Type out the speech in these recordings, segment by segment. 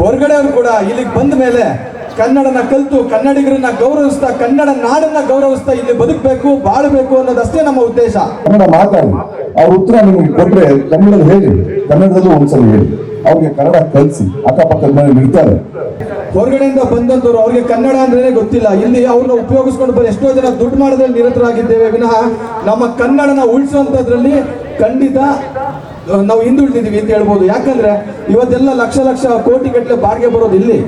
ಹೊರಗಡೆಯವರು ಕೂಡ ಇಲ್ಲಿಗೆ ಬಂದ ಮೇಲೆ ಕನ್ನಡನ ಕಲಿತು ಕನ್ನಡಿಗರನ್ನ ಗೌರವಿಸ್ತಾ ಕನ್ನಡ ನಾಡನ್ನ ಗೌರವಿಸ್ತಾ ಇಲ್ಲಿ ಬದುಕಬೇಕು ಬಾಳಬೇಕು ಅನ್ನೋದಷ್ಟೇ ನಮ್ಮ ಉದ್ದೇಶ. ಕನ್ನಡ ಮಾತಾಡಿ. ಅವ್ರ ಉತ್ತರ ನಿಮ್ಗೆ ಕೊಟ್ರೆ ಕನ್ನಡದಲ್ಲಿ ಹೇಳಿ. ಕನ್ನಡದಲ್ಲೂ ಒಂದ್ಸಲ ಹೇಳಿ. ಅವ್ರಿಗೆ ಕನ್ನಡ ಕಲಿಸಿ ಅಕ್ಕಪಕ್ಕದ ಮನೇಲಿ ಇರ್ತಾರೆ. ಹೊರಗಡೆಯಿಂದ ಬಂದಂತವ್ರು ಅವ್ರಿಗೆ ಕನ್ನಡ ಅಂದ್ರೆ ಗೊತ್ತಿಲ್ಲ. ಇಲ್ಲಿ ಅವ್ರನ್ನ ಉಪಯೋಗಿಸ್ಕೊಂಡು ಬರೋ ಎಷ್ಟೋ ಜನ ದುಡ್ಡು ಮಾಡೋದ್ರಲ್ಲಿ ನಿರತರಾಗಿದ್ದೇವೆ. ವಿನಃ ನಮ್ಮ ಕನ್ನಡನ ಉಳಿಸುವಂತದ್ರಲ್ಲಿ ಖಂಡಿತ ನಾವು ಹಿಂದುಳಿದಿದ್ದೀವಿ ಅಂತ ಹೇಳ್ಬೋದು. ಯಾಕಂದ್ರೆ ಇವತ್ತೆಲ್ಲ ಲಕ್ಷ ಲಕ್ಷ ಕೋಟಿ ಗಟ್ಟಲೆ ಬಾಡಿಗೆ ಬರೋದು ಇಲ್ಲಿ.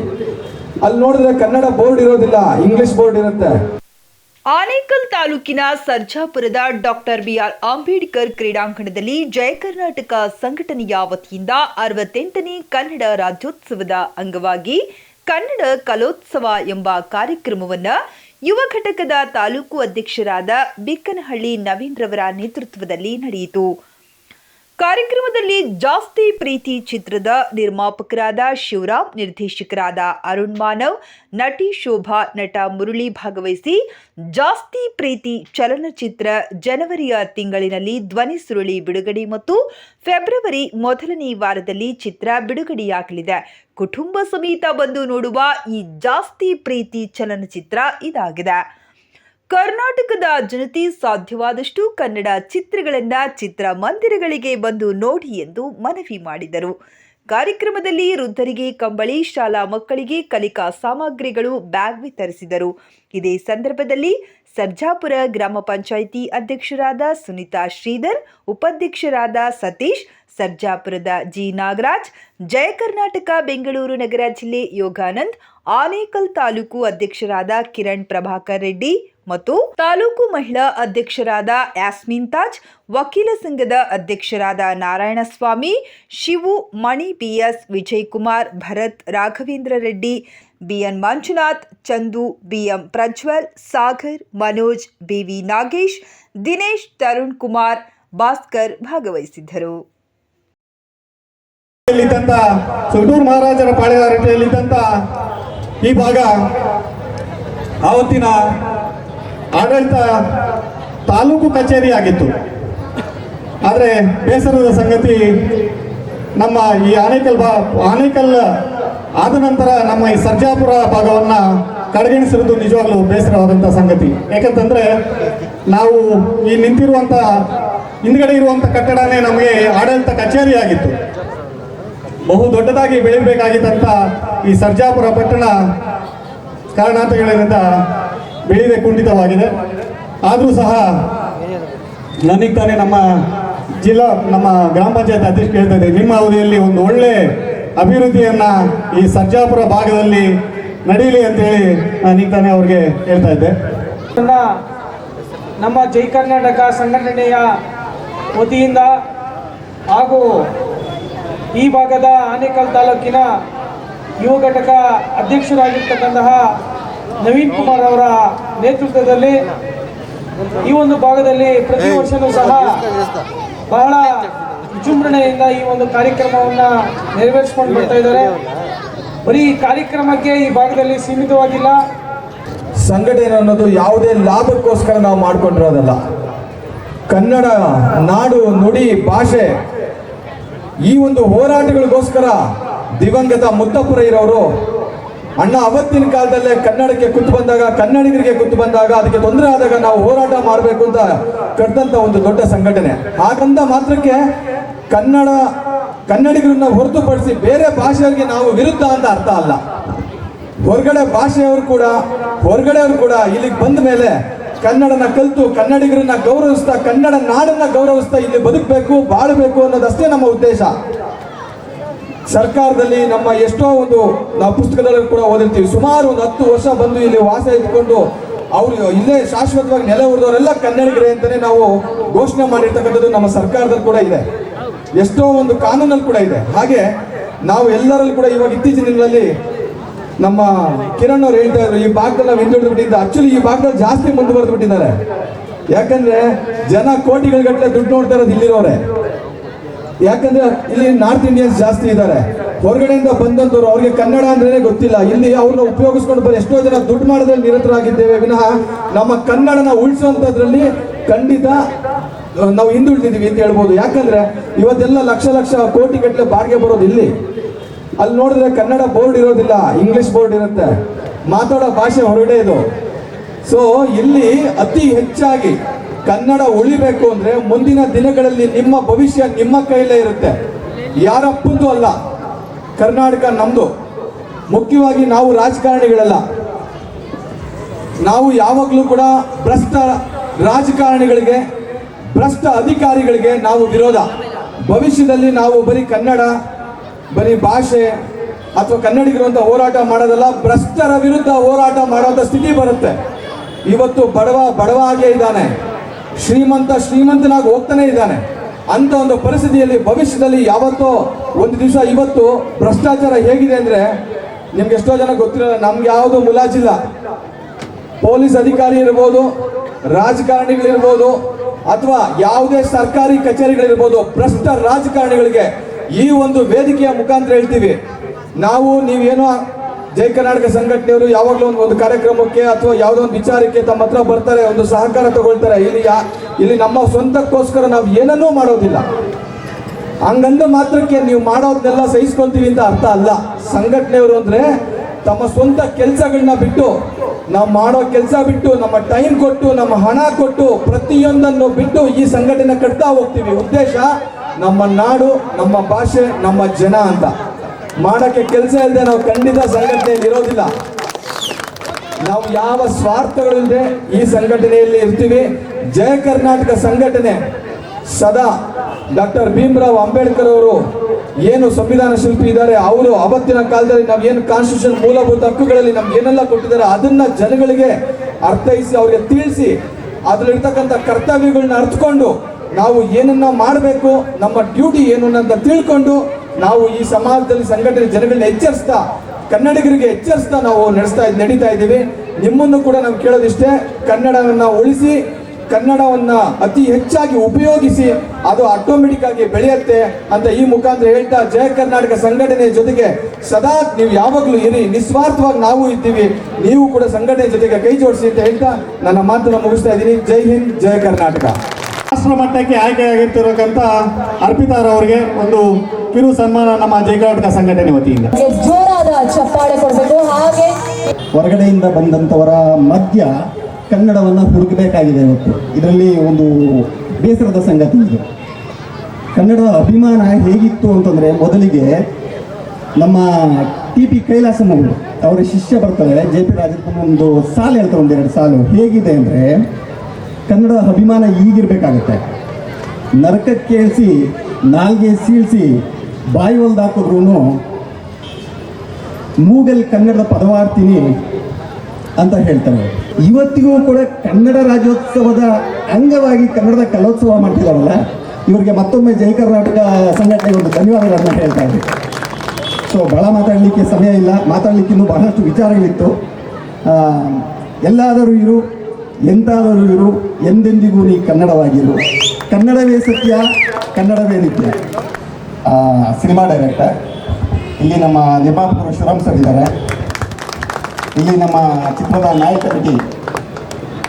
ಅಲ್ಲಿ ನೋಡಿದ್ರೆ ಕನ್ನಡ ಬೋರ್ಡ್ ಇರೋದಿಲ್ಲ, ಇಂಗ್ಲಿಷ್ ಬೋರ್ಡ್ ಇರುತ್ತೆ. ಆನೇಕಲ್ ತಾಲೂಕಿನ ಸರ್ಜಾಪುರದ ಡಾಕ್ಟರ್ ಬಿಆರ್ ಅಂಬೇಡ್ಕರ್ ಕ್ರೀಡಾಂಗಣದಲ್ಲಿ ಜಯ ಕರ್ನಾಟಕ ಸಂಘಟನೆಯ ವತಿಯಿಂದ ಅರವತ್ತೆಂಟನೇ ಕನ್ನಡ ರಾಜ್ಯೋತ್ಸವದ ಅಂಗವಾಗಿ ಕನ್ನಡ ಕಲೋತ್ಸವ ಎಂಬ ಕಾರ್ಯಕ್ರಮವನ್ನು ಯುವ ಘಟಕದ ತಾಲೂಕು ಅಧ್ಯಕ್ಷರಾದ ಬಿಕ್ಕನಹಳ್ಳಿ ನವೀನ್ ರವರ ನೇತೃತ್ವದಲ್ಲಿ ನಡೆಯಿತು. ಕಾರ್ಯಕ್ರಮದಲ್ಲಿ ಜಾಸ್ತಿ ಪ್ರೀತಿ ಚಿತ್ರದ ನಿರ್ಮಾಪಕರಾದ ಶಿವರಾಮ್, ನಿರ್ದೇಶಕರಾದ ಅರುಣ್ ಮಾನವ್, ನಟಿ ಶೋಭಾ, ನಟ ಮುರಳಿ ಭಾಗವಹಿಸಿ ಜಾಸ್ತಿ ಪ್ರೀತಿ ಚಲನಚಿತ್ರ ಜನವರಿಯ ತಿಂಗಳಿನಲ್ಲಿ ಧ್ವನಿ ಸುರುಳಿ ಬಿಡುಗಡೆ ಮತ್ತು ಫೆಬ್ರವರಿ ಮೊದಲನೇ ವಾರದಲ್ಲಿ ಚಿತ್ರ ಬಿಡುಗಡೆಯಾಗಲಿದೆ. ಕುಟುಂಬ ಸಮೇತ ಬಂದು ನೋಡುವ ಈ ಜಾಸ್ತಿ ಪ್ರೀತಿ ಚಲನಚಿತ್ರ ಇದಾಗಿದೆ. ಕರ್ನಾಟಕದ ಜನತೆ ಸಾಧ್ಯವಾದಷ್ಟು ಕನ್ನಡ ಚಿತ್ರಗಳನ್ನ ಚಿತ್ರಮಂದಿರಗಳಿಗೆ ಬಂದು ನೋಡಿ ಎಂದು ಮನವಿ ಮಾಡಿದರು. ಕಾರ್ಯಕ್ರಮದಲ್ಲಿ ವೃದ್ಧರಿಗೆ ಕಂಬಳಿ, ಶಾಲಾ ಮಕ್ಕಳಿಗೆ ಕಲಿಕಾ ಸಾಮಗ್ರಿಗಳು ಬ್ಯಾಗ್ ವಿತರಿಸಿದರು. ಇದೇ ಸಂದರ್ಭದಲ್ಲಿ ಸರ್ಜಾಪುರ ಗ್ರಾಮ ಪಂಚಾಯಿತಿ ಅಧ್ಯಕ್ಷರಾದ ಸುನೀತಾ ಶ್ರೀಧರ್, ಉಪಾಧ್ಯಕ್ಷರಾದ ಸತೀಶ್, ಸರ್ಜಾಪುರದ ಜಿ ನಾಗರಾಜ್, ಜಯ ಕರ್ನಾಟಕ ಬೆಂಗಳೂರು ನಗರ ಜಿಲ್ಲೆ ಯೋಗಾನಂದ್, ಆನೇಕಲ್ ತಾಲೂಕು ಅಧ್ಯಕ್ಷರಾದ ಕಿರಣ್ ಪ್ರಭಾಕರ್ ರೆಡ್ಡಿ ಮತ್ತು ತಾಲೂಕು ಮಹಿಳಾ ಅಧ್ಯಕ್ಷರಾದ ಯಾಸ್ಮಿನ್ ತಾಜ್, ವಕೀಲ ಸಂಘದ ಅಧ್ಯಕ್ಷರಾದ Narayanaswamy, Shivu Mani BS Vijayakumar, Bharath Raghavendra Reddy, BN Manjunath, Chandu BM Prajwal, Sagar Manoj, BV Nagesh, Dinesh Tarun Kumar, Bhaskar ಭಾಗವಹಿಸಿದ್ದರು. ಮಹಾರಾಜರ ಪಾಳೆಯ ಈ ಭಾಗ, ಆವತ್ತಿನ ಆಡಳಿತ ತಾಲೂಕು ಕಚೇರಿ ಆಗಿತ್ತು. ಆದರೆ ಬೇಸರದ ಸಂಗತಿ, ನಮ್ಮ ಈ ಆನೇಕಲ್ ಬಾ, ಆನೇಕಲ್ ಆದ ನಂತರ ನಮ್ಮ ಈ ಸರ್ಜಾಪುರ ಭಾಗವನ್ನು ಕಡೆಗಣಿಸಿರುವುದು ನಿಜವಾಗಲೂ ಬೇಸರವಾದಂಥ ಸಂಗತಿ. ಯಾಕಂತಂದರೆ ನಾವು ಈ ನಿಂತಿರುವಂಥ ಹಿಂದ್ಗಡೆ ಇರುವಂಥ ಕಟ್ಟಡನೇ ನಮಗೆ ಆಡಳಿತ ಕಚೇರಿ ಆಗಿತ್ತು. ಬಹು ದೊಡ್ಡದಾಗಿ ಬೆಳೆಯಬೇಕಾಗಿದ್ದಂಥ ಈ ಸರ್ಜಾಪುರ ಪಟ್ಟಣ ಕಾರಣಾಂತರಗಳಿಂದ ಬೆಳೆಯದೆ ಕುಂಠಿತವಾಗಿದೆ. ಆದರೂ ಸಹ ನನಗೆ ತಾನೇ ನಮ್ಮ ಜಿಲ್ಲಾ, ನಮ್ಮ ಗ್ರಾಮ ಪಂಚಾಯತ್ ಅಧ್ಯಕ್ಷ ಕೇಳ್ತಾ ಇದ್ದೆ ನಿಮ್ಮ ಅವಧಿಯಲ್ಲಿ ಒಂದು ಒಳ್ಳೆ ಅಭಿವೃದ್ಧಿಯನ್ನು ಈ ಸರ್ಜಾಪುರ ಭಾಗದಲ್ಲಿ ನಡೀಲಿ ಅಂತೇಳಿ ನಾನು ಈಗ ತಾನೇ ಅವ್ರಿಗೆ ಹೇಳ್ತಾ ಇದ್ದೆ. ನಮ್ಮ ಜೈ ಕರ್ನಾಟಕ ಸಂಘಟನೆಯ ವತಿಯಿಂದ ಹಾಗೂ ಈ ಭಾಗದ ಆನೇಕಲ್ ತಾಲೂಕಿನ ಯುವ ಘಟಕ ಅಧ್ಯಕ್ಷರಾಗಿರ್ತಕ್ಕಂತಹ ನವೀನ್ ಕುಮಾರ್ ಅವರ ನೇತೃತ್ವದಲ್ಲಿ ಈ ಒಂದು ಭಾಗದಲ್ಲಿ ಪ್ರತಿ ವರ್ಷವೂ ಸಹ ಬಹಳ ವಿಜೃಂಭಣೆಯಿಂದ ಈ ಒಂದು ಕಾರ್ಯಕ್ರಮವನ್ನು ನೆರವೇರಿಸ್ಕೊಂಡು ಬರ್ತಾ ಇದ್ದಾರೆ. ಬರೀ ಈ ಕಾರ್ಯಕ್ರಮಕ್ಕೆ ಈ ಭಾಗದಲ್ಲಿ ಸೀಮಿತವಾಗಿಲ್ಲ. ಸಂಘಟನೆ ಅನ್ನೋದು ಯಾವುದೇ ಲಾಭಕ್ಕೋಸ್ಕರ ನಾವು ಮಾಡ್ಕೊಂಡಿರೋದಲ್ಲ. ಕನ್ನಡ ನಾಡು ನುಡಿ ಭಾಷೆ ಈ ಒಂದು ಹೋರಾಟಗಳಿಗೋಸ್ಕರ ದಿವಂಗತ ಮುತ್ತಪ್ಪುರ ಇರೋರು ಅಣ್ಣ ಅವತ್ತಿನ ಕಾಲದಲ್ಲೇ ಕನ್ನಡಕ್ಕೆ ಕುತ್ತು ಬಂದಾಗ, ಕನ್ನಡಿಗರಿಗೆ ಕುತ್ತು ಬಂದಾಗ ಅದಕ್ಕೆ ತೊಂದರೆ ಆದಾಗ ನಾವು ಹೋರಾಟ ಮಾಡಬೇಕು ಅಂತ ಕಟ್ಟಿದಂಥ ಒಂದು ದೊಡ್ಡ ಸಂಘಟನೆ. ಹಾಗಂತ ಮಾತ್ರಕ್ಕೆ ಕನ್ನಡ, ಕನ್ನಡಿಗರನ್ನ ಹೊರತುಪಡಿಸಿ ಬೇರೆ ಭಾಷೆಯವರಿಗೆ ನಾವು ವಿರುದ್ಧ ಅಂತ ಅರ್ಥ ಅಲ್ಲ. ಹೊರಗಡೆ ಭಾಷೆಯವರು ಕೂಡ, ಹೊರಗಡೆಯವರು ಕೂಡ ಇಲ್ಲಿಗೆ ಬಂದ ಮೇಲೆ ಕನ್ನಡನ ಕಲಿತು, ಕನ್ನಡಿಗರನ್ನ ಗೌರವಿಸ್ತಾ, ಕನ್ನಡ ನಾಡನ್ನ ಗೌರವಿಸ್ತಾ ಇಲ್ಲಿ ಬದುಕಬೇಕು, ಬಾಳಬೇಕು ಅನ್ನೋದಷ್ಟೇ ನಮ್ಮ ಉದ್ದೇಶ. ಸರ್ಕಾರದಲ್ಲಿ ನಮ್ಮ ಎಷ್ಟೋ ಒಂದು ನಾವು ಪುಸ್ತಕದಲ್ಲಿ ಕೂಡ ಓದಿರ್ತೀವಿ. ಸುಮಾರು ಒಂದು ಹತ್ತು ವರ್ಷ ಬಂದು ಇಲ್ಲಿ ವಾಸ ಇದ್ಕೊಂಡು ಅವರು ಇಲ್ಲೇ ಶಾಶ್ವತವಾಗಿ ನೆಲೆ ಉಳಿದವರೆಲ್ಲ ಕನ್ನಡಿಗರೇ ಅಂತಲೇ ನಾವು ಘೋಷಣೆ ಮಾಡಿರ್ತಕ್ಕಂಥದ್ದು ನಮ್ಮ ಸರ್ಕಾರದಲ್ಲಿ ಕೂಡ ಇದೆ. ಎಷ್ಟೋ ಒಂದು ಕಾನೂನಲ್ಲಿ ಕೂಡ ಇದೆ. ಹಾಗೆ ನಾವು ಎಲ್ಲರಲ್ಲೂ ಕೂಡ ಇವಾಗ ಇತ್ತೀಚಿನ ದಿನಗಳಲ್ಲಿ ನಮ್ಮ ಕಿರಣ್ ಅವರು ಹೇಳ್ತಾ ಇದ್ರು, ಈ ಭಾಗದಲ್ಲಿ ನಾವು ಹಿಂದುಳಿದು ಬಿಟ್ಟಿದ್ದ. ಆಕ್ಚುಲಿ ಈ ಭಾಗದಲ್ಲಿ ಜಾಸ್ತಿ ಮುಂದುವರೆದು ಬಿಟ್ಟಿದ್ದಾರೆ. ಯಾಕಂದ್ರೆ ಜನ ಕೋಟಿಗಳ ಗಟ್ಟಲೆ ದುಡ್ಡು ನೋಡ್ತಾ ಇರೋದು ಇಲ್ಲಿರೋರೆ. ಯಾಕಂದ್ರೆ ಇಲ್ಲಿ ನಾರ್ತ್ ಇಂಡಿಯನ್ಸ್ ಜಾಸ್ತಿ ಇದ್ದಾರೆ. ಹೊರಗಡೆಯಿಂದ ಬಂದಂತವ್ರು ಅವ್ರಿಗೆ ಕನ್ನಡ ಅಂದ್ರೆ ಗೊತ್ತಿಲ್ಲ. ಇಲ್ಲಿ ಅವ್ರನ್ನ ಉಪಯೋಗಿಸ್ಕೊಂಡು ಬರೋ ಎಷ್ಟೋ ಜನ ದುಡ್ಡು ಮಾಡೋದ್ರಲ್ಲಿ ನಿರತರಾಗಿದ್ದೇವೆ. ವಿನಃ ನಮ್ಮ ಕನ್ನಡನ ಉಳಿಸುವಂತದ್ರಲ್ಲಿ ಖಂಡಿತ ನಾವು ಹಿಂದುಳಿದಿದ್ದೀವಿ ಅಂತ ಹೇಳ್ಬೋದು. ಯಾಕಂದ್ರೆ ಇವತ್ತೆಲ್ಲ ಲಕ್ಷ ಲಕ್ಷ ಕೋಟಿ ಗಟ್ಟಲೆ ಬಾಡಿಗೆ ಬರೋದು ಇಲ್ಲಿ. ಅಲ್ಲಿ ನೋಡಿದ್ರೆ ಕನ್ನಡ ಬೋರ್ಡ್ ಇರೋದಿಲ್ಲ, ಇಂಗ್ಲಿಷ್ ಬೋರ್ಡ್ ಇರುತ್ತೆ. ಮಾತಾಡೋ ಭಾಷೆ ಹೊರಗಡೆ ಇದು. ಸೊ ಇಲ್ಲಿ ಅತಿ ಹೆಚ್ಚಾಗಿ ಕನ್ನಡ ಉಳಿಬೇಕು ಅಂದ್ರೆ ಮುಂದಿನ ದಿನಗಳಲ್ಲಿ ನಿಮ್ಮ ಭವಿಷ್ಯ ನಿಮ್ಮ ಕೈಲೇ ಇರುತ್ತೆ. ಯಾರಪ್ಪಂದು ಅಲ್ಲ, ಕರ್ನಾಟಕ ನಮ್ದು. ಮುಖ್ಯವಾಗಿ ನಾವು ರಾಜಕಾರಣಿಗಳಲ್ಲ. ನಾವು ಯಾವಾಗಲೂ ಕೂಡ ಭ್ರಷ್ಟ ರಾಜಕಾರಣಿಗಳಿಗೆ, ಭ್ರಷ್ಟ ಅಧಿಕಾರಿಗಳಿಗೆ ನಾವು ವಿರೋಧ. ಭವಿಷ್ಯದಲ್ಲಿ ನಾವು ಬರೀ ಕನ್ನಡ, ಬರೀ ಭಾಷೆ ಅಥವಾ ಕನ್ನಡಿಗರು ಅಂತ ಹೋರಾಟ ಮಾಡೋದಲ್ಲ, ಭ್ರಷ್ಟರ ವಿರುದ್ಧ ಹೋರಾಟ ಮಾಡುವಂಥ ಸ್ಥಿತಿ ಬರುತ್ತೆ. ಇವತ್ತು ಬಡವ ಬಡವ ಆಗೇ ಇದ್ದಾನೆ. ಶ್ರೀಮಂತ ಶ್ರೀಮಂತನಾಗಿ ಹೋಗ್ತಾನೆ ಇದ್ದಾನೆ. ಅಂತ ಒಂದು ಪರಿಸ್ಥಿತಿಯಲ್ಲಿ ಭವಿಷ್ಯದಲ್ಲಿ ಯಾವತ್ತೋ ಒಂದು ದಿವಸ ಇವತ್ತು ಭ್ರಷ್ಟಾಚಾರ ಹೇಗಿದೆ ಅಂದ್ರೆ ನಿಮ್ಗೆ ಎಷ್ಟೋ ಜನ ಗೊತ್ತಿರಲ್ಲ, ನಮ್ಗೆ ಯಾವುದು ಮುಲಾಜಿಲ್ಲ. ಪೊಲೀಸ್ ಅಧಿಕಾರಿ ಇರ್ಬೋದು, ರಾಜಕಾರಣಿಗಳಿರ್ಬೋದು, ಅಥವಾ ಯಾವುದೇ ಸರ್ಕಾರಿ ಕಚೇರಿಗಳಿರ್ಬೋದು, ಭ್ರಷ್ಟ ರಾಜಕಾರಣಿಗಳಿಗೆ ಈ ಒಂದು ವೇದಿಕೆಯ ಮುಖಾಂತರ ಹೇಳ್ತೀವಿ. ನಾವು ನೀವೇನೋ ಜೈ ಕರ್ನಾಟಕ ಸಂಘಟನೆಯವರು ಯಾವಾಗಲೂ ಒಂದು ಕಾರ್ಯಕ್ರಮಕ್ಕೆ ಅಥವಾ ಯಾವುದೋ ಒಂದು ವಿಚಾರಕ್ಕೆ ತಮ್ಮ ಹತ್ರ ಬರ್ತಾರೆ, ಒಂದು ಸಹಕಾರ ತಗೊಳ್ತಾರೆ. ಇಲ್ಲಿ ಇಲ್ಲಿ ನಮ್ಮ ಸ್ವಂತಕ್ಕೋಸ್ಕರ ನಾವು ಏನನ್ನೂ ಮಾಡೋದಿಲ್ಲ. ಹಂಗಂದ ಮಾತ್ರಕ್ಕೆ ನೀವು ಮಾಡೋದನ್ನೆಲ್ಲ ಸಹಿಸ್ಕೊಳ್ತೀವಿ ಅಂತ ಅರ್ಥ ಅಲ್ಲ. ಸಂಘಟನೆಯವರು ಅಂದ್ರೆ ತಮ್ಮ ಸ್ವಂತ ಕೆಲಸಗಳನ್ನ ಬಿಟ್ಟು, ನಾವು ಮಾಡೋ ಕೆಲಸ ಬಿಟ್ಟು, ನಮ್ಮ ಟೈಮ್ ಕೊಟ್ಟು, ನಮ್ಮ ಹಣ ಕೊಟ್ಟು ಪ್ರತಿಯೊಂದನ್ನು ಬಿಟ್ಟು ಈ ಸಂಘಟನೆ ಕಟ್ತಾ ಹೋಗ್ತೀವಿ. ಉದ್ದೇಶ ನಮ್ಮ ನಾಡು, ನಮ್ಮ ಭಾಷೆ, ನಮ್ಮ ಜನ ಅಂತ. ಮಾಡಕ್ಕೆ ಕೆಲಸ ಇಲ್ಲದೆ ನಾವು ಖಂಡಿತ ಸಂಘಟನೆಯಲ್ಲಿ ಇರೋದಿಲ್ಲ. ನಾವು ಯಾವ ಸ್ವಾರ್ಥಗಳಿಲ್ಲದೆ ಈ ಸಂಘಟನೆಯಲ್ಲಿ ಇರ್ತೀವಿ. ಜಯ ಕರ್ನಾಟಕ ಸಂಘಟನೆ ಸದಾ ಡಾಕ್ಟರ್ ಭೀಮರಾವ್ ಅಂಬೇಡ್ಕರ್ ಅವರು ಏನು ಸಂವಿಧಾನ ಶಿಲ್ಪಿ ಇದ್ದಾರೆ, ಅವರು ಅವತ್ತಿನ ಕಾಲದಲ್ಲಿ ನಾವು ಏನು ಕಾನ್ಸ್ಟಿಟ್ಯೂಷನ್ ಮೂಲಭೂತ ಹಕ್ಕುಗಳಲ್ಲಿ ನಮ್ಗೆ ಏನೆಲ್ಲ ಕೊಟ್ಟಿದ್ದಾರೆ, ಅದನ್ನ ಜನಗಳಿಗೆ ಅರ್ಥೈಸಿ, ಅವ್ರಿಗೆ ತಿಳಿಸಿ, ಅದ್ರಲ್ಲಿರ್ತಕ್ಕಂಥ ಕರ್ತವ್ಯಗಳನ್ನ ಅರ್ಥಕೊಂಡು ನಾವು ಏನನ್ನ ಮಾಡಬೇಕು, ನಮ್ಮ ಡ್ಯೂಟಿ ಏನು ಅಂತ ತಿಳ್ಕೊಂಡು ನಾವು ಈ ಸಮಾಜದಲ್ಲಿ ಸಂಘಟನೆ ಜನಗಳನ್ನ ಎಚ್ಚರಿಸ್ತಾ, ಕನ್ನಡಿಗರಿಗೆ ಎಚ್ಚರಿಸ್ತಾ ನಾವು ನಡೆಸ್ತಾ ನಡೀತಾ ಇದ್ದೀವಿ. ನಿಮ್ಮನ್ನು ಕೂಡ ನಾವು ಕೇಳೋದಿಷ್ಟೇ, ಕನ್ನಡವನ್ನ ಉಳಿಸಿ, ಕನ್ನಡವನ್ನ ಅತಿ ಹೆಚ್ಚಾಗಿ ಉಪಯೋಗಿಸಿ ಅದು ಆಟೋಮೆಟಿಕ್ ಆಗಿ ಬೆಳೆಯುತ್ತೆ ಅಂತ ಈ ಮುಖಾಂತರ ಹೇಳ್ತಾ ಜಯ ಕರ್ನಾಟಕ ಸಂಘಟನೆ ಜೊತೆಗೆ ಸದಾ ನೀವು ಯಾವಾಗಲೂ ಇರಿ, ನಿಸ್ವಾರ್ಥವಾಗಿ ನಾವು ಇದ್ದೀವಿ. ನೀವು ಕೂಡ ಸಂಘಟನೆ ಜೊತೆಗೆ ಕೈ ಜೋಡಿಸಿ ಅಂತ ಹೇಳ್ತಾ ನನ್ನ ಮಾತನ್ನ ಮುಗಿಸ್ತಾ ಇದ್ದೀನಿ. ಜೈ ಹಿಂದ್ ಜಯ ಕರ್ನಾಟಕ. ರಾಷ್ಟ್ರ ಮಟ್ಟಕ್ಕೆ ಅರ್ಪಿತಾರ ಅವರಿಗೆ ಒಂದು ಕಿರು ಸನ್ಮಾನ ನಮ್ಮ ಜೈ ಕರ್ನಾಟಕ ಸಂಘಟನೆ ವತಿಯಿಂದ. ಜೋರಾದ ಚಪ್ಪಾಳೆ ಕೊಡಬೇಕು. ಹಾಗೆ ಹೊರಗಡೆಯಿಂದ ಬಂದಂಥವರ ಮಧ್ಯ ಕನ್ನಡವನ್ನು ಹುಡುಕಬೇಕಾಗಿದೆ ಇವತ್ತು. ಇದರಲ್ಲಿ ಒಂದು ಬೇಸರದ ಸಂಗತಿ ಇದೆ. ಕನ್ನಡದ ಅಭಿಮಾನ ಹೇಗಿತ್ತು ಅಂತಂದರೆ ಮೊದಲಿಗೆ ನಮ್ಮ ಟಿ ಪಿ ಕೈಲಾಸಮ್ಮವರು ಅವರ ಶಿಷ್ಯ ಬರ್ತಾರೆ ಜೆ ಪಿ ರಾಜಪ್ಪನ ಒಂದು ಸಾಲು ಹೇಳ್ತಾರೆ ಒಂದೆರಡು ಸಾಲು. ಹೇಗಿದೆ ಅಂದರೆ ಕನ್ನಡ ಅಭಿಮಾನ ಈಗಿರ್ಬೇಕಾಗತ್ತೆ. ನರಕಕ್ಕೇಳಿಸಿ ನಾಲ್ಗೆ ಸೀಳಿಸಿ ಬಾಯಿ ಹೊಲ್ದು ಹಾಕಿದ್ರು ಮೂಗಲ್ ಕನ್ನಡದ ಪದವಾರ್ತೀನಿ ಅಂತ ಹೇಳ್ತಾರೆ. ಇವತ್ತಿಗೂ ಕೂಡ ಕನ್ನಡ ರಾಜ್ಯೋತ್ಸವದ ಅಂಗವಾಗಿ ಕನ್ನಡದ ಕಲೋತ್ಸವ ಮಾಡ್ತಿದ್ದಾರಲ್ಲ ಇವರಿಗೆ ಮತ್ತೊಮ್ಮೆ ಜೈ ಕರ್ನಾಟಕ ಸಂಘಟನೆಗೆ ಒಂದು ಧನ್ಯವಾದಗಳನ್ನು ಹೇಳ್ತಾ ಇದ್ದೀನಿ ಸೊ ಭಾಳ ಮಾತಾಡಲಿಕ್ಕೆ ಸಮಯ ಇಲ್ಲ, ಮಾತಾಡಲಿಕ್ಕೆ ಇನ್ನೂ ಬಹಳಷ್ಟು ವಿಚಾರಗಳಿತ್ತು. ಎಲ್ಲಾದರೂ ಇರು, ಎಂತಾದರೂ ಇರು, ಎಂದೆಂದಿಗೂ ನೀ ಕನ್ನಡವಾಗಿರು. ಕನ್ನಡವೇ ಸತ್ಯ, ಕನ್ನಡವೇ ನಿತ್ಯ. ಸಿನಿಮಾ ಡೈರೆಕ್ಟರ್ ಇಲ್ಲಿ ನಮ್ಮ ನಿರ್ಮಾಪಕರು ಶಿವರಾಮ್ ಸರ್ ಇದ್ದಾರೆ. ಇಲ್ಲಿ ನಮ್ಮ ಚಿತ್ರದ ನಾಯಕ ನಟಿ.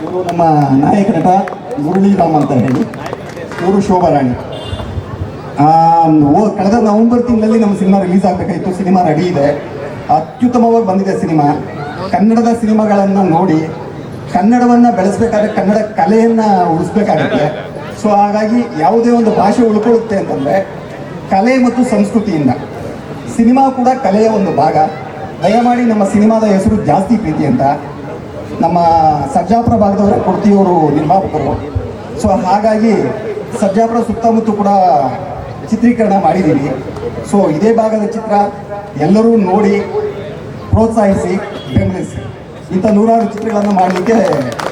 ಇವರು ನಮ್ಮ ನಾಯಕ ನಟ ಮುರಳೀರಾಮ್ ಅಂತ ಹೇಳಿ. ಇವರು ಶೋಭಾರಾಣಿ ಓ, ಕಳೆದ ನವೆಂಬರ್ ತಿಂಗಳಲ್ಲಿ ನಮ್ಮ ಸಿನಿಮಾ ರಿಲೀಸ್ ಆಗಬೇಕಾಯಿತು. ಸಿನಿಮಾ ರೆಡಿ ಇದೆ. ಅತ್ಯುತ್ತಮವಾಗಿ ಬಂದಿದೆ ಸಿನಿಮಾ ಕನ್ನಡದ ಸಿನಿಮಾಗಳನ್ನು ನೋಡಿ ಕನ್ನಡವನ್ನು ಬೆಳೆಸಬೇಕಾದ್ರೆ ಕನ್ನಡ ಕಲೆಯನ್ನು ಉಳಿಸ್ಬೇಕಾಗುತ್ತೆ. ಸೊ ಹಾಗಾಗಿ ಯಾವುದೇ ಒಂದು ಭಾಷೆ ಉಳ್ಕೊಳ್ಳುತ್ತೆ ಅಂತಂದರೆ ಕಲೆ ಮತ್ತು ಸಂಸ್ಕೃತಿಯಿಂದ. ಸಿನಿಮಾ ಕೂಡ ಕಲೆಯ ಒಂದು ಭಾಗ. ದಯಮಾಡಿ ನಮ್ಮ ಸಿನಿಮಾದ ಹೆಸರು ಜಾಸ್ತಿ ಪ್ರೀತಿ ಅಂತ. ನಮ್ಮ ಸರ್ಜಾಪುರ ಭಾಗದವರ ಕೊಡ್ತಿಯವರು ನಿರ್ಮಾಪಕರು. ಸೊ ಹಾಗಾಗಿ ಸರ್ಜಾಪುರ ಸುತ್ತಮುತ್ತ ಕೂಡ ಚಿತ್ರೀಕರಣ ಮಾಡಿದ್ದೀವಿ ಸೊ ಇದೇ ಭಾಗದ ಚಿತ್ರ ಎಲ್ಲರೂ ನೋಡಿ, ಪ್ರೋತ್ಸಾಹಿಸಿ, ಬೆಂಬಲಿಸಿ. ಇಂಥ ನೂರಾರು ಚಿತ್ರಗಳನ್ನು ಮಾಡಲಿಕ್ಕೆ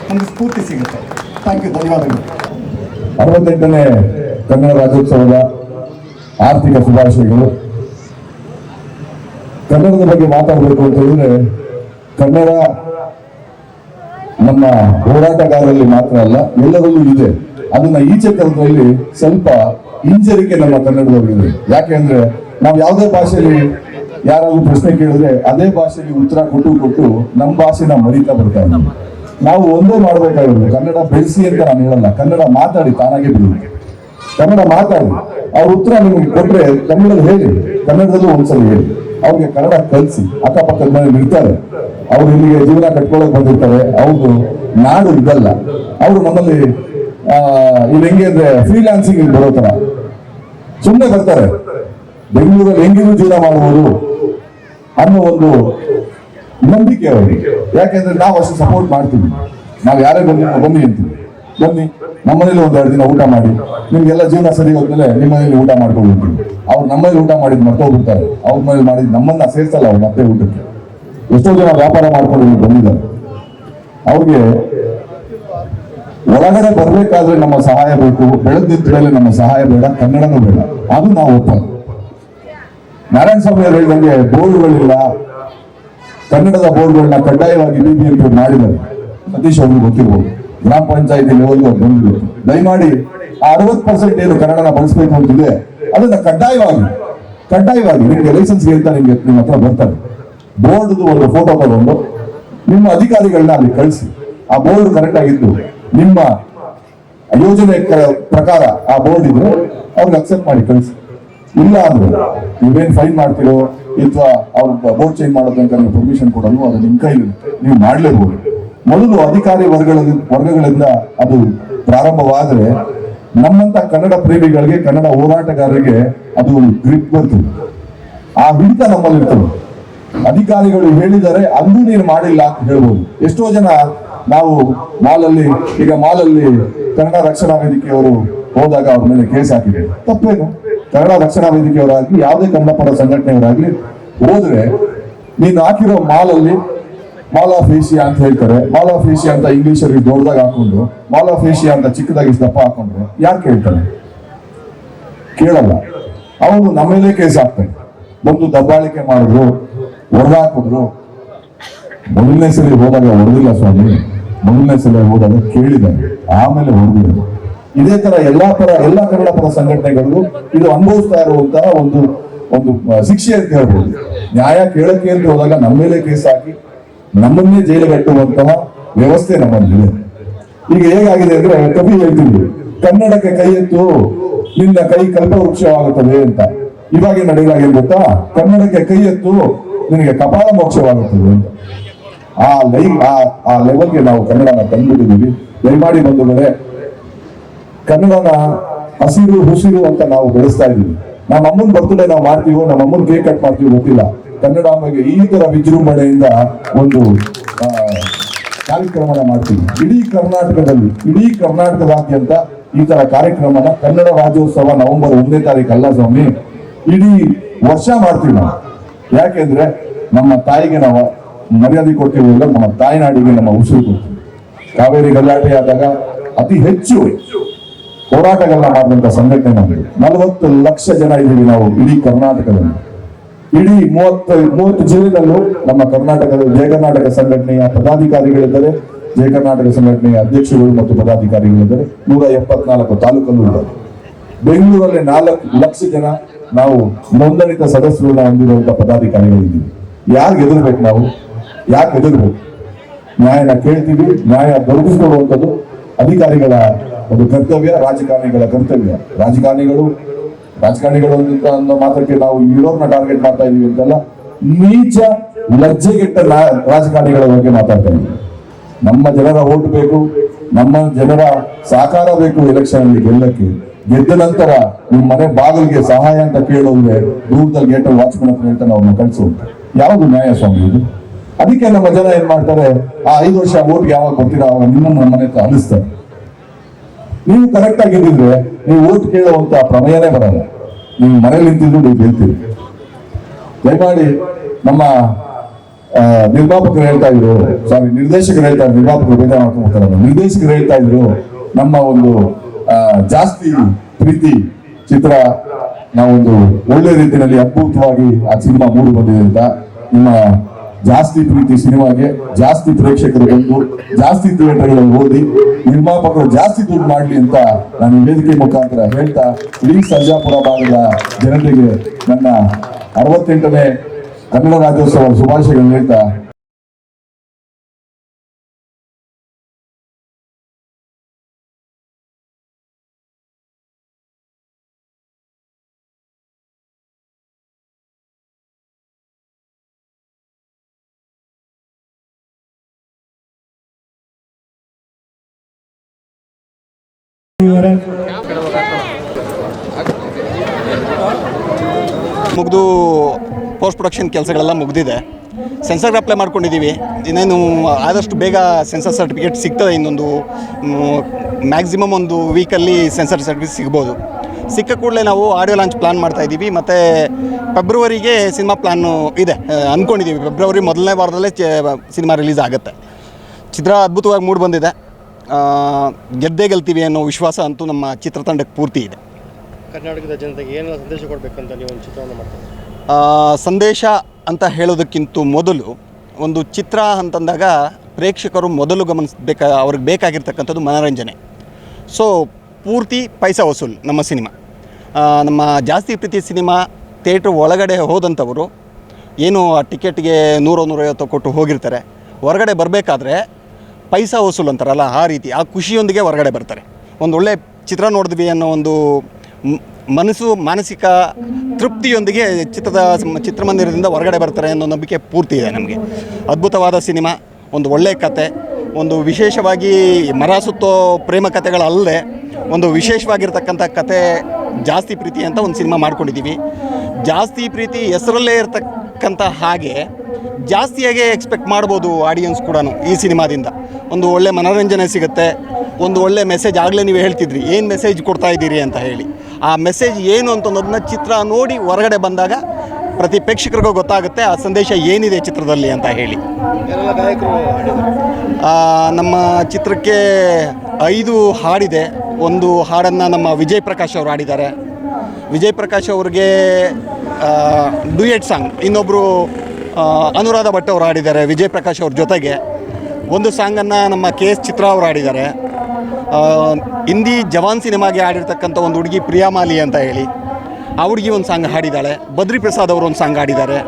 ನಮಗೆ ಸ್ಫೂರ್ತಿ ಸಿಗುತ್ತೆ. ಥ್ಯಾಂಕ್ ಯು ಧನ್ಯವಾದಗಳು. ಅರವತ್ತೆಂಟನೇ ಕನ್ನಡ ರಾಜ್ಯೋತ್ಸವದ ಆರ್ಥಿಕ ಶುಭಾಶಯಗಳು. ಕನ್ನಡದ ಬಗ್ಗೆ ಮಾತಾಡಬೇಕು ಅಂತ ಹೇಳಿದ್ರೆ, ಕನ್ನಡ ನಮ್ಮ ಹೋರಾಟಗಾರರಲ್ಲಿ ಮಾತ್ರ ಅಲ್ಲ, ಎಲ್ಲರಲ್ಲೂ ಇದೆ. ಅದನ್ನ ಈಚೆ ತರದ್ರಲ್ಲಿ ಸ್ವಲ್ಪ ಹಿಂಜರಿಕೆ ನಮ್ಮ ಕನ್ನಡದವರಿದೆ ಯಾಕೆ ಅಂದ್ರೆ, ನಾವು ಯಾವುದೇ ಭಾಷೆಯಲ್ಲಿ ಯಾರಾದ್ರೂ ಪ್ರಶ್ನೆ ಕೇಳಿದ್ರೆ, ಅದೇ ಭಾಷೆಗೆ ಉತ್ತರ ಕೊಟ್ಟು ಕೊಟ್ಟು ನಮ್ಮ ಭಾಷೆನ ಮರಿತಾ ಬರ್ತಾ ಇದ್ದೀವಿ. ನಾವು ಒಂದೇ ಮಾಡಬೇಕಾಗಿರೋದು ಕನ್ನಡ ಬೆಳೆಸಿ ಅಂತ ನಾನು ಹೇಳಲ್ಲ. ಕನ್ನಡ ಮಾತಾಡಿ ತಾನಾಗೆ ಬೆಳೆಯುತ್ತೆ. ಕನ್ನಡ ಮಾತಾಡಿ. ಅವ್ರ ಉತ್ತರ ನಿಮಗೆ ಕೊಟ್ರೆ ಕನ್ನಡದಲ್ಲಿ ಹೇಳಿ. ಕನ್ನಡದಲ್ಲೂ ಒಂದ್ಸಲ ಹೇಳಿ. ಅವ್ರಿಗೆ ಕನ್ನಡ ಕಲಿಸಿ. ಅಕ್ಕಪಕ್ಕದ ಮನೇಲಿ ಇರ್ತಾರೆ. ಅವ್ರು ಇಲ್ಲಿಗೆ ಜೀವನ ಕಟ್ಕೊಳ್ಳೋಕೆ ಬಂದಿರ್ತಾರೆ. ಅವ್ರದ್ದು ನಾಡು ಇದಲ್ಲ. ಅವರು ನಮ್ಮಲ್ಲಿ ಇಲ್ಲಿ ಹೆಂಗೆ ಅಂದ್ರೆ ಫ್ರೀಲಾನ್ಸಿಂಗ್ ಬರೋ ತರ. ಸುಮ್ಮನೆ ಬರ್ತಾರೆ. ಬೆಂಗಳೂರಲ್ಲಿ ಹೆಂಗಿದ್ರು ಜೀವನ ಮಾಡಬಹುದು ಅನ್ನೋ ಒಂದು ನಂಬಿಕೆ ಅವರಿಗೆ. ಯಾಕೆಂದ್ರೆ ನಾವು ಅಷ್ಟು ಸಪೋರ್ಟ್ ಮಾಡ್ತೀವಿ. ನಾವು ಯಾರೇ ಬನ್ನಿ ಬನ್ನಿ ಅಂತೀವಿ. ಬನ್ನಿ. ನಮ್ಮನೇಲಿ ಒಂದು ಎರಡು ದಿನ ಊಟ ಮಾಡಿ, ನಿಮ್ಗೆಲ್ಲ ಜೀವನ ಸರಿ ಹೋದ್ಮೇಲೆ ನಿಮ್ಮ ಮನೇಲಿ ಊಟ ಮಾಡ್ಕೊಂಡು ಅವ್ರು ನಮ್ಮಲ್ಲಿ ಊಟ ಮಾಡಿದ್ ಮರ್ತೋಗ್ಬಿಡ್ತಾರೆ. ಅವ್ರ ಮನೇಲಿ ಮಾಡಿದ್ ನಮ್ಮನ್ನ ಸೇರ್ಸಲ್ಲ ಅವ್ರು ಮತ್ತೆ ಊಟಕ್ಕೆ. ಎಷ್ಟೋ ಜನ ವ್ಯಾಪಾರ ಮಾಡ್ಕೊಂಡು ಇಲ್ಲಿ ಬಂದಿದ್ದಾರೆ. ಅವ್ರಿಗೆ ಒಳಗಡೆ ಬರ್ಬೇಕಾದ್ರೆ ನಮ್ಮ ಸಹಾಯ ಬೇಕು, ಬೆಳೆದ್ ಮೇಲೆ ನಮ್ಮ ಸಹಾಯ ಬೇಡ, ಕನ್ನಡನೂ ಬೇಡ. ಅದು ನಾವು ಒಪ್ಪ ನಾರಾಯಣ ಸ್ವಾಮಿ ಅವರು ಹೇಳಿದಂಗೆ ಬೋರ್ಡ್ಗಳಿಲ್ಲ. ಕನ್ನಡದ ಬೋರ್ಡ್ಗಳನ್ನ ಕಡ್ಡಾಯವಾಗಿ ಬಿಬಿಎಂಪಿ ಮಾಡಿದ್ದಾರೆ. ಸತೀಶ್ ಅವ್ರಿಗೆ ಗೊತ್ತಿರ್ಬೋದು. ಗ್ರಾಮ ಪಂಚಾಯತಿ ಲೆವೆಲ್ ಬಂದಿದೆ ದಯಮಾಡಿ ಆ ಅರವತ್ತು ಪರ್ಸೆಂಟ್ ಏನು ಕನ್ನಡನ ಬಳಸಬೇಕು ಅಂತಿದೆ ಅದನ್ನ ಕಡ್ಡಾಯವಾಗಿ ಕಡ್ಡಾಯವಾಗಿ ನಿಮಗೆ ಲೈಸೆನ್ಸ್ ಹೇಳ್ತಾ ನಿಮ್ಗೆ ನಿಮ್ಮ ಹತ್ರ ಬರ್ತಾರೆ ಬೋರ್ಡ್ದು ಒಂದು ಫೋಟೋ ತಗೊಂಡು ನಿಮ್ಮ ಅಧಿಕಾರಿಗಳನ್ನ ಅಲ್ಲಿ ಕಳಿಸಿ. ಆ ಬೋರ್ಡ್ ಕರೆಕ್ಟ್ ಆಗಿದ್ದು ನಿಮ್ಮ ಯೋಜನೆ ಪ್ರಕಾರ ಆ ಬೋರ್ಡ್ ಇದ್ರೆ ಅವ್ರಿಗೆ ಅಕ್ಸೆಪ್ಟ್ ಮಾಡಿ ಕಳಿಸಿ. ಇಲ್ಲ ಅಂದ್ರೆ ನೀವೇನ್ ಫೈನ್ ಮಾಡ್ತೀರೋ, ಅಥವಾ ಅವ್ರ ಬೋರ್ಡ್ ಚೇಂಜ್ ಮಾಡೋದಂತ ನೀವು ಪರ್ಮಿಷನ್ ಕೊಡಲು ಅದು ನಿಮ್ಮ ಕೈಲಿ, ನೀವು ಮಾಡ್ಲೇಬಹುದು ಮೊದಲು ಅಧಿಕಾರಿ ವರ್ಗಗಳ ವರ್ಗಗಳಿಂದ ಅದು ಪ್ರಾರಂಭವಾದ್ರೆ ನಮ್ಮಂತ ಕನ್ನಡ ಪ್ರೇಮಿಗಳಿಗೆ, ಕನ್ನಡ ಹೋರಾಟಗಾರರಿಗೆ ಅದು ಗ್ರಿಪ್ ಬರ್ತದೆ. ಆ ಹಿಡಿತ ನಮ್ಮಲ್ಲಿರ್ತದೆ. ಅಧಿಕಾರಿಗಳು ಹೇಳಿದರೆ ಅಂದು ನೀನು ಮಾಡಿಲ್ಲ ಅಂತ ಹೇಳ್ಬೋದು. ಎಷ್ಟೋ ಜನ ನಾವು ಮಾಲಲ್ಲಿ, ಈಗ ಮಾಲಲ್ಲಿ ಕನ್ನಡ ರಕ್ಷಣಾ ವೇದಿಕೆಯವರು ಹೋದಾಗ ಅವ್ರ ಮೇಲೆ ಕೇಸ್ ಹಾಕಿದೆ. ತಪ್ಪೇನು? ಕನ್ನಡ ರಕ್ಷಣಾ ವೇದಿಕೆಯವರಾಗ್ಲಿ, ಯಾವುದೇ ಕನ್ನಡ ಪರ ಸಂಘಟನೆಯವರಾಗ್ಲಿ ಹೋದ್ರೆ ನೀನು ಹಾಕಿರೋ ಮಾಲಲ್ಲಿ ಮಾಲ್ ಆಫ್ ಏಷಿಯಾ ಅಂತ ಹೇಳ್ತಾರೆ. ಮಾಲ್ ಆಫ್ ಏಷಿಯಾ ಅಂತ ಇಂಗ್ಲಿಷ್ ಅವ್ರಿಗೆ ದೊಡ್ಡದಾಗ ಹಾಕೊಂಡು ಮಾಲ್ ಆಫ್ ಏಷಿಯಾ ಅಂತ ಚಿಕ್ಕದಾಗಿ ದಪ್ಪ ಹಾಕೊಂಡ್ರೆ ಯಾರು ಕೇಳ್ತಾನೆ ಕೇಳಲ್ಲ. ಅವನು ನಮ್ಮೇಲೆ ಕೇಸ್ ಹಾಕ್ತಾನೆ. ಬಂದು ದಬ್ಬಾಳಿಕೆ ಮಾಡಿದ್ರು ಹೊಡೆದಾಕಿದ್ರು ಮೊದಲನೇ ಸಲ ಹೋದಾಗ ಹೊಡೆದಿಲ್ಲ ಸ್ವಾಮಿ. ಮೊದಲನೇ ಸಲ ಹೋದಾಗ ಕೇಳಿದ್ದಾನೆ. ಆಮೇಲೆ ಹೊಡೆದಿಲ್ಲ ಇದೇ ತರ ಎಲ್ಲಾ ಪರ, ಎಲ್ಲಾ ಕನ್ನಡ ಪರ ಸಂಘಟನೆಗಳಿಗೂ ಇದು ಅನುಭವಿಸ್ತಾ ಇರುವಂತಹ ಒಂದು ಒಂದು ಶಿಕ್ಷೆ ಅಂತ ಹೇಳ್ಬೋದು. ನ್ಯಾಯ ಕೇಳಕ್ಕೆ ಅಂತ ಹೋದಾಗ ನಮ್ಮ ಮೇಲೆ ಕೇಸ್ ಹಾಕಿ ನಮ್ಮನ್ನೇ ಜೈಲಿಗೆ ಕಟ್ಟುವಂತಹ ವ್ಯವಸ್ಥೆ ನಮ್ಮಲ್ಲಿದೆ ಈಗ ಹೇಗಾಗಿದೆ ಅಂದ್ರೆ ಕವಿ ಹೇಳ್ತೀವಿ ಕನ್ನಡಕ್ಕೆ ಕೈ ಎತ್ತು, ನಿನ್ನ ಕೈ ಕಲ್ಪವೃಕ್ಷವಾಗುತ್ತದೆ ಅಂತ. ಇವಾಗ ನಡೆಯಲಾಗಿ ಗೊತ್ತಾ? ಕನ್ನಡಕ್ಕೆ ಕೈ ಎತ್ತು, ನಿನಗೆ ಕಪಾಲ ಮೋಕ್ಷವಾಗುತ್ತದೆ ಅಂತ. ಆ ಲೈ, ಆ ಲೆವೆಲ್ಗೆ ನಾವು ಕನ್ನಡನ ತಂದ್ಬಿಟ್ಟಿದೀವಿ ದಯಮಾಡಿ ಬಂಧುಗಳೇ, ಕನ್ನಡನ ಹಸಿರು ಹುಸಿರು ಅಂತ ನಾವು ಬೆಳೆಸ್ತಾ ಇದ್ದೀವಿ. ನಮ್ಮ ಅಮ್ಮನ ಬರ್ತಡೇ ನಾವು ಮಾಡ್ತೀವೋ, ನಮ್ಮ ಅಮ್ಮನ ಕೇಕ್ ಕಟ್ ಮಾಡ್ತೀವಿ ಗೊತ್ತಿಲ್ಲ. ಕನ್ನಡ ಅಮ್ಮಗೆ ಈ ತರ ವಿಜೃಂಭಣೆಯಿಂದ ಒಂದು ಕಾರ್ಯಕ್ರಮನ ಮಾಡ್ತೀವಿ. ಇಡೀ ಕರ್ನಾಟಕದಲ್ಲಿ, ಇಡೀ ಕರ್ನಾಟಕದಾದ್ಯಂತ ಈ ತರ ಕಾರ್ಯಕ್ರಮನ ಕನ್ನಡ ರಾಜ್ಯೋತ್ಸವ ನವೆಂಬರ್ ಒಂದನೇ ತಾರೀಕು ಅಲ್ಲ ಸ್ವಾಮಿ, ಇಡೀ ವರ್ಷ ಮಾಡ್ತೀವಿ ನಾವು. ಯಾಕೆಂದ್ರೆ ನಮ್ಮ ತಾಯಿಗೆ ನಾವು ಮರ್ಯಾದೆ ಕೊಡ್ತೀವಲ್ಲ ನಮ್ಮ ತಾಯ್ನಾಡಿಗೆ ನಮ್ಮ ಉಸಿರು ಕೊಡ್ತೀವಿ. ಕಾವೇರಿ ಗಲಾಟೆ ಆದಾಗ ಅತಿ ಹೆಚ್ಚು ಹೋರಾಟಗಳನ್ನ ಮಾಡಿದಂತ ಸಂಘಟನೆ ನಮಗೆ ನಲವತ್ತು ಲಕ್ಷ ಜನ ಇದ್ದೀವಿ ನಾವು ಇಡೀ ಕರ್ನಾಟಕದಲ್ಲಿ. ಇಡೀ ಮೂವತ್ತು ಮೂವತ್ತು ಜಿಲ್ಲೆಗಳಲ್ಲೂ ನಮ್ಮ ಕರ್ನಾಟಕದ ಜಯ ಕರ್ನಾಟಕ ಸಂಘಟನೆಯ ಪದಾಧಿಕಾರಿಗಳಿದ್ದಾರೆ. ಜಯ ಕರ್ನಾಟಕ ಸಂಘಟನೆಯ ಅಧ್ಯಕ್ಷರುಗಳು ಮತ್ತು ಪದಾಧಿಕಾರಿಗಳಿದ್ದಾರೆ. ನೂರ ಎಪ್ಪತ್ನಾಲ್ಕು ತಾಲೂಕಲ್ಲೂ ಇದ್ದಾರೆ ಬೆಂಗಳೂರಲ್ಲಿ ನಾಲ್ಕು ಲಕ್ಷ ಜನ ನಾವು ನೋಂದಣಿತ ಸದಸ್ಯರನ್ನ ಹೊಂದಿರುವಂತಹ ಪದಾಧಿಕಾರಿಗಳಿದ್ದೀವಿ. ಯಾಕೆ ಎದುರ್ಬೇಕು ನಾವು? ಯಾಕೆ ಎದುರ್ಬೇಕು? ನ್ಯಾಯನ ಕೇಳ್ತೀವಿ, ನ್ಯಾಯ ದೊರಕಿಸಿಕೊಡುವಂಥದ್ದು ಅಧಿಕಾರಿಗಳ ಒಂದು ಕರ್ತವ್ಯ, ರಾಜಕಾರಣಿಗಳ ಕರ್ತವ್ಯ. ರಾಜಕಾರಣಿಗಳು ರಾಜಕಾರಣಿಗಳು ಅನ್ನೋ ಮಾತ್ರಕ್ಕೆ ನಾವು ಯುರೋಪ್ನ ಟಾರ್ಗೆಟ್ ಮಾಡ್ತಾ ಇದೀವಿ ಅಂತಲ್ಲ, ನೀಚ ಲಜ್ಜೆಗೆಟ್ಟ ರಾಜಕಾರಣಿಗಳ ಬಗ್ಗೆ ಮಾತಾಡ್ತಾ ಇದ್ದೀವಿ ನಮ್ಮ ಜನರ ಓಟ್ ಬೇಕು, ನಮ್ಮ ಜನರ ಸಹಕಾರ ಬೇಕು ಎಲೆಕ್ಷನ್ ಅಲ್ಲಿ ಗೆಲ್ಲಕ್ಕೆ. ಗೆದ್ದ ನಂತರ ನಿಮ್ಮ ಮನೆ ಬಾಗಿಲಿಗೆ ಸಹಾಯ ಅಂತ ಕೇಳೋದ್ರೆ ದೂರದಲ್ಲಿ ಗೇಟಲ್ಲಿ ವಾಚ್ಮನ್ ಹತ್ರ ಅಂತ ನಾವು ಕಳಿಸು. ಯಾವುದು ನ್ಯಾಯ ಸ್ವಾಮಿ ಇದು? ಅದಕ್ಕೆ ನಮ್ಮ ಜನ ಏನ್ ಮಾಡ್ತಾರೆ, ಆ ಐದು ವರ್ಷ ಓಟ್ ಯಾವಾಗ ಬರ್ತೀರಾ ಅವಾಗ ನಿಮ್ಮನ್ನ ನಮ್ಮ ಮನೆ ಹತ್ರ ಅಲಿಸ್ತಾರೆ ನೀವು ಕರೆಕ್ಟ್ ಆಗಿದ್ದಿದ್ರೆ ನೀವು ಓಟ್ ಕೇಳುವಂತ ಪ್ರಮೇಯನೇ ಬರಲ್ಲ. ನೀವು ಮನೆಯಲ್ಲಿ ನಿಂತಿದ್ರು ನೀವು ಗೆಲ್ತೀರಿ ದಯಮಾಡಿ ನಮ್ಮ ನಿರ್ಮಾಪಕರು ಹೇಳ್ತಾ ಇದ್ರು ಸಾರಿ ನಿರ್ದೇಶಕರು ಹೇಳ್ತಾ ಇದ್ರು, ನಿರ್ಮಾಪಕರು ಬೇಗ ಮಾಡ್ಕೊಂಡ್ಬಿಡ್ತಾರಲ್ಲ ನಿರ್ದೇಶಕರು ಹೇಳ್ತಾ ಇದ್ರು, ನಮ್ಮ ಒಂದು ಜಾಸ್ತಿ ಪ್ರೀತಿ ಚಿತ್ರ ನಾವೊಂದು ಒಳ್ಳೆ ರೀತಿಯಲ್ಲಿ ಅದ್ಭುತವಾಗಿ ಆ ಸಿನಿಮಾ ಮೂಡಿ ಬಂದಿದೆ ಅಂತ ನಿಮ್ಮ ಜಾಸ್ತಿ ಪ್ರೀತಿ ಸಿನಿಮಾಗೆ, ಜಾಸ್ತಿ ಪ್ರೇಕ್ಷಕರು ಬಂದು, ಜಾಸ್ತಿ ಥಿಯೇಟರ್ಗಳಲ್ಲಿ ಓದಿ, ನಿರ್ಮಾಪಕರು ಜಾಸ್ತಿ ದುಡ್ಡು ಮಾಡಲಿ ಅಂತ ನಾನು ವೇದಿಕೆ ಮುಖಾಂತರ ಹೇಳ್ತಾ, ಇಡೀ ಸಂಜಾಪುರ ಭಾಗದ ಜನತೆಗೆ ನನ್ನ ಅರವತ್ತೆಂಟನೇ ಕನ್ನಡ ರಾಜ್ಯೋತ್ಸವ ಶುಭಾಶಯಗಳನ್ನು ಹೇಳ್ತಾ ಪ್ರೊಡಕ್ಷನ್ ಕೆಲಸಗಳೆಲ್ಲ ಮುಗಿದಿದೆ. ಸೆನ್ಸರ್ಗೆ ಅಪ್ಲೈ ಮಾಡ್ಕೊಂಡಿದ್ದೀವಿ ಇನ್ನೇನು, ಆದಷ್ಟು ಬೇಗ ಸೆನ್ಸರ್ ಸರ್ಟಿಫಿಕೇಟ್ ಸಿಗ್ತದೆ ಇನ್ನೊಂದು ಮ್ಯಾಕ್ಸಿಮಮ್ ಒಂದು ವೀಕಲ್ಲಿ ಸೆನ್ಸರ್ ಸರ್ಟಿಫಿಕೇಟ್ ಸಿಗ್ಬೋದು. ಸಿಕ್ಕ ಕೂಡಲೇ ನಾವು ಆಡಿಯೋ ಲಾಂಚ್ ಪ್ಲಾನ್ ಮಾಡ್ತಾ ಇದ್ದೀವಿ ಮತ್ತು ಫೆಬ್ರವರಿಗೆ ಸಿನಿಮಾ ಪ್ಲಾನು ಇದೆ. ಅಂದ್ಕೊಂಡಿದ್ದೀವಿ ಫೆಬ್ರವರಿ ಮೊದಲನೇ ವಾರದಲ್ಲೇ ಸಿನಿಮಾ ರಿಲೀಸ್ ಆಗುತ್ತೆ. ಚಿತ್ರ ಅದ್ಭುತವಾಗಿ ಮೂಡಿ ಬಂದಿದೆ. ಗೆದ್ದೇ ಗೆಲ್ತೀವಿ ಅನ್ನೋ ವಿಶ್ವಾಸ ಅಂತೂ ನಮ್ಮ ಚಿತ್ರತಂಡಕ್ಕೆ ಪೂರ್ತಿ ಇದೆ. ಕರ್ನಾಟಕದ ಜನತೆಗೆ ಏನೆಲ್ಲ ಸಂದೇಶ ಕೊಡಬೇಕಂತ ನೀವು ಒಂದು ಚಿತ್ರವನ್ನು ಮಾಡ್ತೀವಿ ಸಂದೇಶ ಅಂತ ಹೇಳೋದಕ್ಕಿಂತ ಮೊದಲು ಒಂದು ಚಿತ್ರ ಅಂತಂದಾಗ ಪ್ರೇಕ್ಷಕರು ಮೊದಲು ಗಮನಿಸಬೇಕ, ಅವ್ರಿಗೆ ಬೇಕಾಗಿರ್ತಕ್ಕಂಥದ್ದು ಮನೋರಂಜನೆ. ಸೊ ಪೂರ್ತಿ ಪೈಸಾ ವಸೂಲ್ ನಮ್ಮ ಸಿನಿಮಾ. ನಮ್ಮ ಜಾಸ್ತಿ ಪ್ರೀತಿ ಸಿನಿಮಾ ಥಿಯೇಟ್ರ್ ಒಳಗಡೆ ಹೋದಂಥವರು ಏನು ಆ ಟಿಕೆಟ್ಗೆ ನೂರು, ನೂರೈವತ್ತು ಕೊಟ್ಟು ಹೋಗಿರ್ತಾರೆ. ಹೊರಗಡೆ ಬರಬೇಕಾದ್ರೆ ಪೈಸಾ ವಸೂಲ್ ಅಂತಾರಲ್ಲ ಆ ರೀತಿ, ಆ ಖುಷಿಯೊಂದಿಗೆ ಹೊರಗಡೆ ಬರ್ತಾರೆ. ಒಂದು ಒಳ್ಳೆ ಚಿತ್ರ ನೋಡಿದ್ವಿ ಅನ್ನೋ ಒಂದು ಮನಸ್ಸು ಮಾನಸಿಕ ತೃಪ್ತಿಯೊಂದಿಗೆ ಚಿತ್ರದ ಚಿತ್ರಮಂದಿರದಿಂದ ಹೊರಗಡೆ ಬರ್ತಾರೆ ಅನ್ನೋ ನಂಬಿಕೆ ಪೂರ್ತಿ ಇದೆ ನಮಗೆ. ಅದ್ಭುತವಾದ ಸಿನಿಮಾ, ಒಂದು ಒಳ್ಳೆಯ ಕತೆ, ಒಂದು ವಿಶೇಷವಾಗಿ ಮರ ಸುತ್ತೋ ಪ್ರೇಮ ಕಥೆಗಳಲ್ಲದೆ ಒಂದು ವಿಶೇಷವಾಗಿರ್ತಕ್ಕಂಥ ಕತೆ, ಜಾಸ್ತಿ ಪ್ರೀತಿ ಅಂತ ಒಂದು ಸಿನಿಮಾ ಮಾಡ್ಕೊಂಡಿದ್ದೀವಿ. ಜಾಸ್ತಿ ಪ್ರೀತಿ ಹೆಸರಲ್ಲೇ ಇರತಕ್ಕಂಥ ಹಾಗೆ ಜಾಸ್ತಿಯಾಗೆ ಎಕ್ಸ್ಪೆಕ್ಟ್ ಮಾಡ್ಬೋದು ಆಡಿಯನ್ಸ್ ಕೂಡ ಈ ಸಿನಿಮಾದಿಂದ. ಒಂದು ಒಳ್ಳೆ ಮನೋರಂಜನೆ ಸಿಗುತ್ತೆ, ಒಂದು ಒಳ್ಳೆ ಮೆಸೇಜ್ ಆಗಲೇ ನೀವು ಹೇಳ್ತಿದ್ರಿ, ಏನು ಮೆಸೇಜ್ ಕೊಡ್ತಾ ಇದ್ದೀರಿ ಅಂತ ಹೇಳಿ. ಆ ಮೆಸೇಜ್ ಏನು ಅಂತ ಅನ್ನೋದನ್ನ ಚಿತ್ರ ನೋಡಿ ಹೊರಗಡೆ ಬಂದಾಗ ಪ್ರತಿ ಪ್ರೇಕ್ಷಕರಿಗೂ ಗೊತ್ತಾಗುತ್ತೆ, ಆ ಸಂದೇಶ ಏನಿದೆ ಚಿತ್ರದಲ್ಲಿ ಅಂತ ಹೇಳಿ. ನಮ್ಮ ಚಿತ್ರಕ್ಕೆ ಐದು ಹಾಡಿದೆ. ಒಂದು ಹಾಡನ್ನು ನಮ್ಮ ವಿಜಯ್ ಪ್ರಕಾಶ್ ಅವರು ಹಾಡಿದ್ದಾರೆ. ವಿಜಯ್ ಪ್ರಕಾಶ್ ಅವ್ರಿಗೆ ಡುಯೆಟ್ ಸಾಂಗ್ ಇನ್ನೊಬ್ಬರು ಅನುರಾಧ ಭಟ್ ಅವರು ಹಾಡಿದ್ದಾರೆ ವಿಜಯ್ ಪ್ರಕಾಶ್ ಅವ್ರ ಜೊತೆಗೆ. ಒಂದು ಸಾಂಗನ್ನು ನಮ್ಮ ಕೆ ಎಸ್ ಚಿತ್ರ ಅವರು ಹಾಡಿದ್ದಾರೆ. ಹಿಂದಿ ಜವಾನ್ ಸಿನಿಮಾಗೆ ಹಾಡಿರ್ತಕ್ಕಂಥ ಒಂದು ಹುಡುಗಿ ಪ್ರಿಯಾಮಾಲಿ ಅಂತ ಹೇಳಿ, ಆ ಹುಡುಗಿ ಒಂದು ಸಾಂಗ್ ಹಾಡಿದ್ದಾಳೆ ಬದ್ರಿ ಪ್ರಸಾದ್ ಅವರು ಒಂದು ಸಾಂಗ್ ಹಾಡಿದ್ದಾರೆ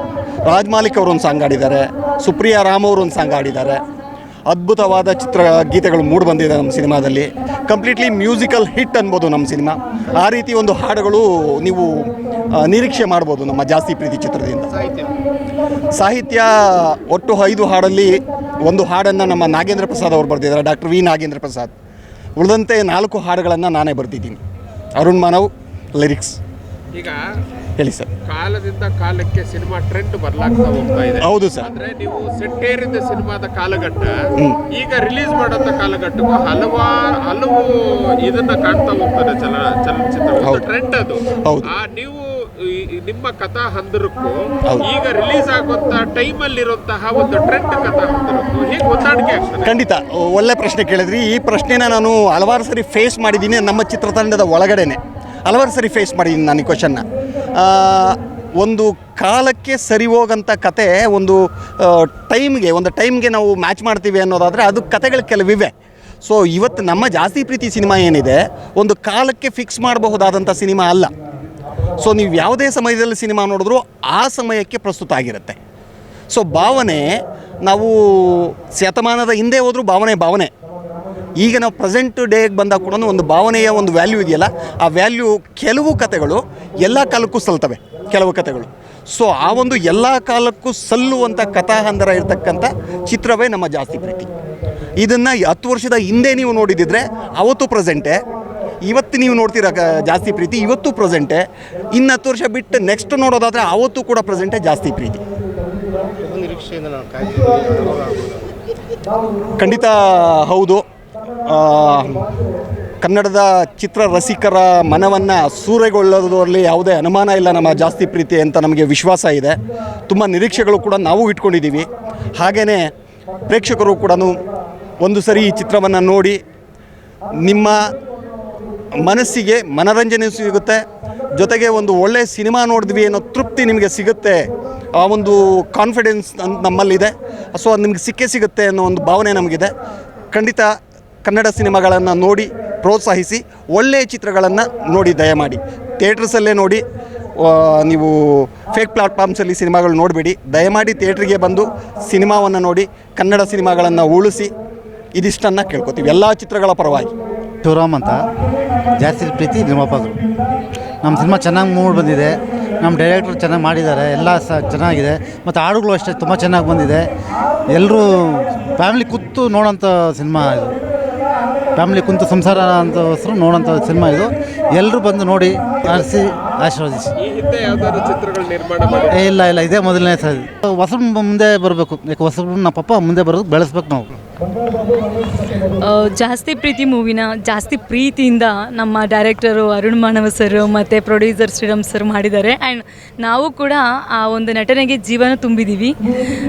ರಾಜ್ ಮಾಲಿಕ್ ಅವರು ಒಂದು ಸಾಂಗ್ ಹಾಡಿದ್ದಾರೆ ಸುಪ್ರಿಯಾ ರಾಮ್ ಅವರು ಒಂದು ಸಾಂಗ್ ಹಾಡಿದ್ದಾರೆ ಅದ್ಭುತವಾದ ಚಿತ್ರ ಗೀತೆಗಳು ಮೂಡಿ ಬಂದಿದೆ ನಮ್ಮ ಸಿನಿಮಾದಲ್ಲಿ. ಕಂಪ್ಲೀಟ್ಲಿ ಮ್ಯೂಸಿಕಲ್ ಹಿಟ್ ಅನ್ಬೋದು ನಮ್ಮ ಸಿನಿಮಾ. ಆ ರೀತಿ ಒಂದು ಹಾಡುಗಳು ನೀವು ನಿರೀಕ್ಷೆ ಮಾಡ್ಬೋದು ನಮ್ಮ ಜಾಸ್ತಿ ಪ್ರೀತಿ ಚಿತ್ರದಿಂದ. ಸಾಹಿತ್ಯ ಒಟ್ಟು ಐದು ಹಾಡಲ್ಲಿ ಒಂದು ಹಾಡನ್ನು ನಮ್ಮ ನಾಗೇಂದ್ರ ಪ್ರಸಾದ್ ಅವರು ಬರೆದಿದ್ದಾರೆ. Doctor V Nagendra Prasad. ಉಳಿದಂತೆ ನಾಲ್ಕು ಹಾಡುಗಳನ್ನು ನಾನೇ ಬರ್ತಿದ್ದೀನಿ. ಅರುಣ್ ಮಾನವ್ ಲಿರಿಕ್ಸ್ ಈಗ ಹೇಳಿ ಸರ್. ಕಾಲದಿಂದ ಕಾಲಕ್ಕೆ ಸಿನಿಮಾ ಟ್ರೆಂಡ್ ಬದಲಾಗ್ತಾ ಹೋಗ್ತಾ ಇದೆ. ಹೌದು ಸರ್. ಅಂದ್ರೆ ನೀವು ಸೆಟ್ಟೇರಿದ ಸಿನಿಮಾದ ಕಾಲಘಟ್ಟ ಈಗ ರಿಲೀಸ್ ಮಾಡಂತ ಕಾಲಘಟ್ಟಕ್ಕೂ ಹಲವಾರು ಹಲವು ಇದನ್ನ ಕಾಣ್ತಾ ಹೋಗ್ತದೆ ಚಲನ ಚಲನಚಿತ್ರ. ಟ್ರೆಂಡ್ ಅದು. ಹೌದು. ನೀವು ನಿಮ್ಮ ಕಥಾ ಹಂದರಕ್ಕೂ ಹೌದು. ಈಗ ರಿಲೀಸ್ ಆಗುವಂತ ಟೈಮ್ ಅಲ್ಲಿರುವಂತಹ ಒಂದು ಟ್ರೆಂಡ್ ಕಥಾ ಹಂದರಕ್ಕೂ ಹೇಗೆ ಹೊಂದಾಣಿಕೆ ಆಗ್ತದೆ? ಖಂಡಿತ. ಒಳ್ಳೆ ಪ್ರಶ್ನೆ ಕೇಳಿದ್ರಿ. ಈ ಪ್ರಶ್ನೆನ ನಾನು ಹಲವಾರು ಸರಿ ಫೇಸ್ ಮಾಡಿದ್ದೀನಿ ನಮ್ಮ ಚಿತ್ರತಂಡದ ಒಳಗಡೆನೆ. ಹಲವಾರು ಸರಿ ಫೇಸ್ ಮಾಡಿದ್ದೀನಿ ನಾನು ಈ ಕ್ವಶನ್ನ ಒಂದು ಕಾಲಕ್ಕೆ ಸರಿ ಹೋಗಂಥ ಕತೆ ಒಂದು ಟೈಮ್ಗೆ ಒಂದು ಟೈಮ್ಗೆ ನಾವು ಮ್ಯಾಚ್ ಮಾಡ್ತೀವಿ ಅನ್ನೋದಾದರೆ ಅದು ಕತೆಗಳು ಕೆಲವಿವೆ. ಸೊ ಇವತ್ತು ನಮ್ಮ ಜಾಸ್ತಿ ಪ್ರೀತಿ ಸಿನಿಮಾ ಏನಿದೆ ಒಂದು ಕಾಲಕ್ಕೆ ಫಿಕ್ಸ್ ಮಾಡಬಹುದಾದಂಥ ಸಿನಿಮಾ ಅಲ್ಲ. ಸೊ ನೀವು ಯಾವುದೇ ಸಮಯದಲ್ಲಿ ಸಿನಿಮಾ ನೋಡಿದ್ರು ಆ ಸಮಯಕ್ಕೆ ಪ್ರಸ್ತುತ ಆಗಿರುತ್ತೆ. ಸೊ ಭಾವನೆ, ನಾವು ಶತಮಾನದ ಹಿಂದೆ ಹೋದರೂ ಭಾವನೆ ಭಾವನೆ. ಈಗ ನಾವು ಪ್ರೆಸೆಂಟ್ ಡೇಗೆ ಬಂದಾಗ ಕೂಡ ಒಂದು ಭಾವನೆಯ ಒಂದು ವ್ಯಾಲ್ಯೂ ಇದೆಯಲ್ಲ, ಆ ವ್ಯಾಲ್ಯೂ ಕೆಲವು ಕತೆಗಳು ಎಲ್ಲ ಕಾಲಕ್ಕೂ ಸಲ್ತವೆ ಕೆಲವು ಕತೆಗಳು ಸೊ ಆ ಒಂದು ಎಲ್ಲ ಕಾಲಕ್ಕೂ ಸಲ್ಲುವಂಥ ಕಥಾಹಂದರ ಇರತಕ್ಕಂಥ ಚಿತ್ರವೇ ನಮ್ಮ ಜಾಸ್ತಿ ಪ್ರೀತಿ. ಇದನ್ನು ಹತ್ತು ವರ್ಷದ ಹಿಂದೆ ನೀವು ನೋಡಿದಿದ್ರೆ ಅವತ್ತು ಪ್ರೆಸೆಂಟೇ ಇವತ್ತು ನೀವು ನೋಡ್ತೀರ ಜಾಸ್ತಿ ಪ್ರೀತಿ, ಇವತ್ತು ಪ್ರೆಸೆಂಟೆ ಇನ್ನು ಹತ್ತು ವರ್ಷ ಬಿಟ್ಟು ನೆಕ್ಸ್ಟ್ ನೋಡೋದಾದರೆ ಅವತ್ತು ಕೂಡ ಪ್ರೆಸೆಂಟೇ ಜಾಸ್ತಿ ಪ್ರೀತಿ. ಖಂಡಿತ ಹೌದು. ಕನ್ನಡದ ಚಿತ್ರ ರಸಿಕರ ಮನವನ್ನು ಸೂರೆಗೊಳ್ಳೋದರಲ್ಲಿ ಯಾವುದೇ ಅನುಮಾನ ಇಲ್ಲ ನಮ್ಮ ಜಾಸ್ತಿ ಪ್ರೀತಿ ಅಂತ ನಮಗೆ ವಿಶ್ವಾಸ ಇದೆ. ತುಂಬ ನಿರೀಕ್ಷೆಗಳು ಕೂಡ ನಾವು ಇಟ್ಕೊಂಡಿದ್ದೀವಿ. ಹಾಗೆಯೇ ಪ್ರೇಕ್ಷಕರು ಕೂಡ ಒಂದು ಸರಿ ಈ ಚಿತ್ರವನ್ನು ನೋಡಿ ನಿಮ್ಮ ಮನಸ್ಸಿಗೆ ಮನರಂಜನೆ ಸಿಗುತ್ತೆ. ಜೊತೆಗೆ ಒಂದು ಒಳ್ಳೆಯ ಸಿನಿಮಾ ನೋಡಿದ್ವಿ ಅನ್ನೋ ತೃಪ್ತಿ ನಿಮಗೆ ಸಿಗುತ್ತೆ. ಆ ಒಂದು ಕಾನ್ಫಿಡೆನ್ಸ್ ನಮ್ಮಲ್ಲಿದೆ. ಸೊ ಅದು ನಿಮಗೆ ಸಿಕ್ಕೇ ಸಿಗುತ್ತೆ ಅನ್ನೋ ಒಂದು ಭಾವನೆ ನಮಗಿದೆ. ಖಂಡಿತ ಕನ್ನಡ ಸಿನಿಮಾಗಳನ್ನು ನೋಡಿ, ಪ್ರೋತ್ಸಾಹಿಸಿ ಒಳ್ಳೆಯ ಚಿತ್ರಗಳನ್ನು ನೋಡಿ ದಯಮಾಡಿ. ಥಿಯೇಟ್ರಸಲ್ಲೇ ನೋಡಿ ನೀವು ಫೇಕ್ ಪ್ಲಾಟ್ಫಾರ್ಮ್ಸಲ್ಲಿ ಸಿನಿಮಾಗಳು ನೋಡಬೇಡಿ. ದಯಮಾಡಿ ಥಿಯೇಟ್ರಿಗೆ ಬಂದು ಸಿನಿಮಾವನ್ನು ನೋಡಿ, ಕನ್ನಡ ಸಿನಿಮಾಗಳನ್ನು ಉಳಿಸಿ, ಇದಿಷ್ಟನ್ನು ಕೇಳ್ಕೊತೀವಿ. ಎಲ್ಲ ಚಿತ್ರಗಳ ಪರವಾಗಿ. ಶಿವರಾಮ್ ಅಂತ. ಜಾಸ್ತಿ ಪ್ರೀತಿ ನಿರ್ಮಾಪಕರು ನಮ್ಮ ಸಿನಿಮಾ ಚೆನ್ನಾಗಿ ಮೂಡ್ ಬಂದಿದೆ. ನಮ್ಮ ಡೈರೆಕ್ಟ್ರು ಚೆನ್ನಾಗಿ ಮಾಡಿದ್ದಾರೆ. ಎಲ್ಲ ಸಹ ಚೆನ್ನಾಗಿದೆ. ಮತ್ತು ಹಾಡುಗಳು ಅಷ್ಟೇ ತುಂಬ ಚೆನ್ನಾಗಿ ಬಂದಿದೆ. ಎಲ್ಲರೂ ಫ್ಯಾಮಿಲಿ ಕೂತು ನೋಡೋಂಥ ಸಿನಿಮಾ ಇದು. ಫ್ಯಾಮಿಲಿ ಕುಂತು ಸಂಸಾರ ಅಂತ ಹೆಸರು ನೋಡೋಂಥ ಸಿನಿಮಾ ಇದು. ಎಲ್ಲರೂ ಬಂದು ನೋಡಿ ಆರಿಸಿ ಆಶೀರ್ವದಿಸಿ. ಈ ಹಿಂದೆ ಯಾವ್ದಾದ್ರು ಚಿತ್ರಗಳು ನಿರ್ಮಾಣ ಮಾಡಿ ಏ, ಇಲ್ಲ ಇಲ್ಲ ಇದೇ ಮೊದಲನೇ ಸರ್ ಹೊಸ ಮುಂದೆ ಬರಬೇಕು. ಯಾಕೆ ಹೊಸ ನಮ್ಮ ಪಪ್ಪ ಮುಂದೆ ಬರೋದು ಬೆಳೆಸ್ಬೇಕು ನಾವು. ಆ, ಜಾಸ್ತಿ ಪ್ರೀತಿ ಮೂವಿನ ಜಾಸ್ತಿ ಪ್ರೀತಿಯಿಂದ ನಮ್ಮ ಡೈರೆಕ್ಟರು ಅರುಣ್ ಮಾನವ ಸರ್ ಮತ್ತು ಪ್ರೊಡ್ಯೂಸರ್ ಶ್ರೀರಾಮ್ ಸರ್ ಮಾಡಿದ್ದಾರೆ. ಆ್ಯಂಡ್ ನಾವು ಕೂಡ ಆ ಒಂದು ನಟನೆಗೆ ಜೀವನ ತುಂಬಿದ್ದೀವಿ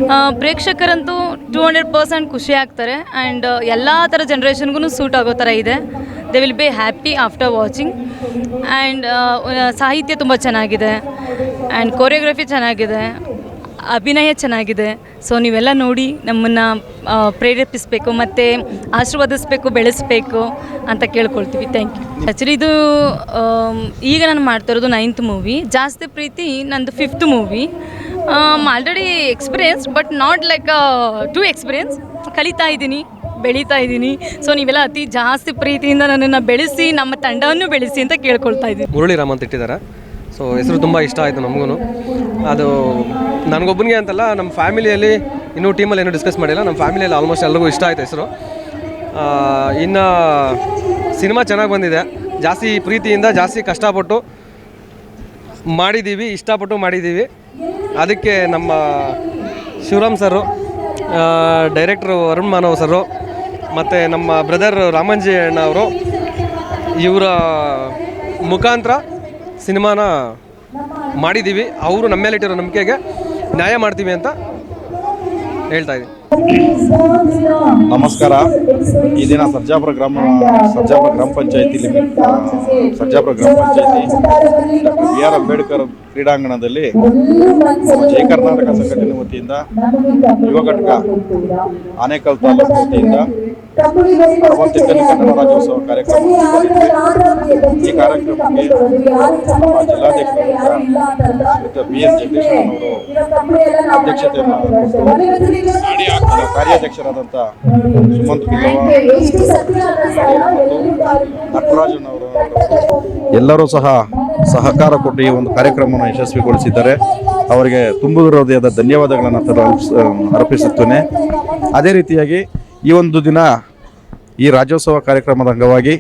ಆ, ಪ್ರೇಕ್ಷಕರಂತೂ ಟೂ ಹಂಡ್ರೆಡ್ ಪರ್ಸೆಂಟ್ ಖುಷಿ ಆಗ್ತಾರೆ. ಆ್ಯಂಡ್ ಎಲ್ಲ ಥರ ಜನ್ರೇಷನ್ಗೂ ಸೂಟ್ ಆಗೋ ಥರ ಇದೆ. They will be happy after watching and ಸಾಹಿತ್ಯ ತುಂಬ ಚೆನ್ನಾಗಿದೆ. ಆ್ಯಂಡ್ ಕೊರಿಯೋಗ್ರಫಿ ಚೆನ್ನಾಗಿದೆ. ಅಭಿನಯ ಚೆನ್ನಾಗಿದೆ. ಸೊ ನೀವೆಲ್ಲ ನೋಡಿ ನಮ್ಮನ್ನು ಪ್ರೇರೇಪಿಸಬೇಕು ಮತ್ತು ಆಶೀರ್ವದಿಸಬೇಕು, ಬೆಳೆಸಬೇಕು ಅಂತ ಕೇಳ್ಕೊಳ್ತೀವಿ. ಥ್ಯಾಂಕ್ ಯು ಆ್ಯಕ್ಚುಲಿ ಇದು ಈಗ ನಾನು ಮಾಡ್ತಾ ಇರೋದು ನೈನ್ತ್ ಮೂವಿ ಜಾಸ್ತಿ ಪ್ರೀತಿ ನಂದು fifth movie already experience but not like to experience ಕಲಿತಾ ಇದ್ದೀನಿ. ಬೆಳೀತಾ ಇದ್ದೀನಿ. ಸೊ ನೀವೆಲ್ಲ ಅತಿ ಜಾಸ್ತಿ ಪ್ರೀತಿಯಿಂದ ನನ್ನನ್ನು ಬೆಳೆಸಿ, ನಮ್ಮ ತಂಡವನ್ನು ಬೆಳೆಸಿ ಅಂತ ಕೇಳ್ಕೊಳ್ತಾ ಇದ್ದೀನಿ. ಮುರಳಿ ರಾಮ್ ಅಂತ ಇಟ್ಟಿದ್ದಾರೆ. ಸೊ ಹೆಸರು ತುಂಬ ಇಷ್ಟ ಆಯಿತು ನಮಗೂ ಅದು ನನಗೊಬ್ಬನಿಗೆ ಅಂತಲ್ಲ ನಮ್ಮ ಫ್ಯಾಮಿಲಿಯಲ್ಲಿ ಇನ್ನೂ ಟೀಮಲ್ಲಿ ಏನೂ ಡಿಸ್ಕಸ್ ಮಾಡಿಲ್ಲ. ನಮ್ಮ ಫ್ಯಾಮಿಲಿಯಲ್ಲಿ ಆಲ್ಮೋಸ್ಟ್ ಎಲ್ರಿಗೂ ಇಷ್ಟ ಆಯಿತು ಹೆಸರು. ಇನ್ನು ಸಿನಿಮಾ ಚೆನ್ನಾಗಿ ಬಂದಿದೆ. ಜಾಸ್ತಿ ಪ್ರೀತಿಯಿಂದ, ಜಾಸ್ತಿ ಕಷ್ಟಪಟ್ಟು ಮಾಡಿದ್ದೀವಿ, ಇಷ್ಟಪಟ್ಟು ಮಾಡಿದ್ದೀವಿ. ಅದಕ್ಕೆ ನಮ್ಮ ಶಿವರಾಮ್ ಸರು ಡೈರೆಕ್ಟ್ರು ಅರುಣ್ ಮಾನವ್ ಸರು ಮತ್ತು ನಮ್ಮ ಬ್ರದರ್ ರಾಮಂಜಿ ಅಣ್ಣ ಅವರು ಇವರ ಮುಖಾಂತರ ಸಿನಿಮಾನ ಮಾಡಿದ್ದೀವಿ. ಅವರು ನಮ್ಮ ಮೇಲೆ ಇಟ್ಟಿರೋ ನಂಬಿಕೆಗೆ ನ್ಯಾಯ ಮಾಡ್ತೀವಿ ಅಂತ ಹೇಳ್ತಾ ಇದ್ದೀನಿ. ನಮಸ್ಕಾರ. ಈ ದಿನ ಸರ್ಜಾಪುರ ಗ್ರಾಮ ಸರ್ಜಾಪುರ ಗ್ರಾಮ ಪಂಚಾಯತಿ ಸರ್ಜಾಪುರ ಗ್ರಾಮ ಪಂಚಾಯತಿ ಡಾಕ್ಟರ್ ಬಿ ಆರ್ ಅಂಬೇಡ್ಕರ್ ಕ್ರೀಡಾಂಗಣದಲ್ಲಿ ಜಯ ಕರ್ನಾಟಕ ಸಂಘಟನೆ ವತಿಯಿಂದ ಯುವ ಘಟಕ ಆನೇಕಲ್ ತಾಲೂಕು ವತಿಯಿಂದ ಅರವತ್ತೆಂಟನೇ ಕನ್ನಡ ರಾಜ್ಯೋತ್ಸವ ಕಾರ್ಯಕ್ರಮ ಈ ಕಾರ್ಯಕ್ರಮಕ್ಕೆ ನಮ್ಮ ಜಿಲ್ಲಾಧ್ಯಕ್ಷರಾದ ಬಿ ಎಸ್ ಜಗದೀಶ್ ಅವರು ಅಧ್ಯಕ್ಷತೆಯನ್ನು ಕಾರ್ಯಾಧ್ಯಕ್ಷರಾದಂಥ ಸುಮಂತ್ ನಟರಾಜನ್ ಅವರು. ಎಲ್ಲರೂ ಸಹ ಸಹಕಾರ ಕೊಟ್ಟು ಈ ಒಂದು ಕಾರ್ಯಕ್ರಮವನ್ನು ಯಶಸ್ವಿಗೊಳಿಸಿದ್ದಾರೆ. ಅವರಿಗೆ ತುಂಬು ಹೃದಯದ ಧನ್ಯವಾದಗಳನ್ನು ಅರ್ಪಿಸುತ್ತೇನೆ. ಅದೇ ರೀತಿಯಾಗಿ ಈ ಒಂದು ದಿನ ಈ ರಾಜ್ಯೋತ್ಸವ ಕಾರ್ಯಕ್ರಮದ ಅಂಗವಾಗಿ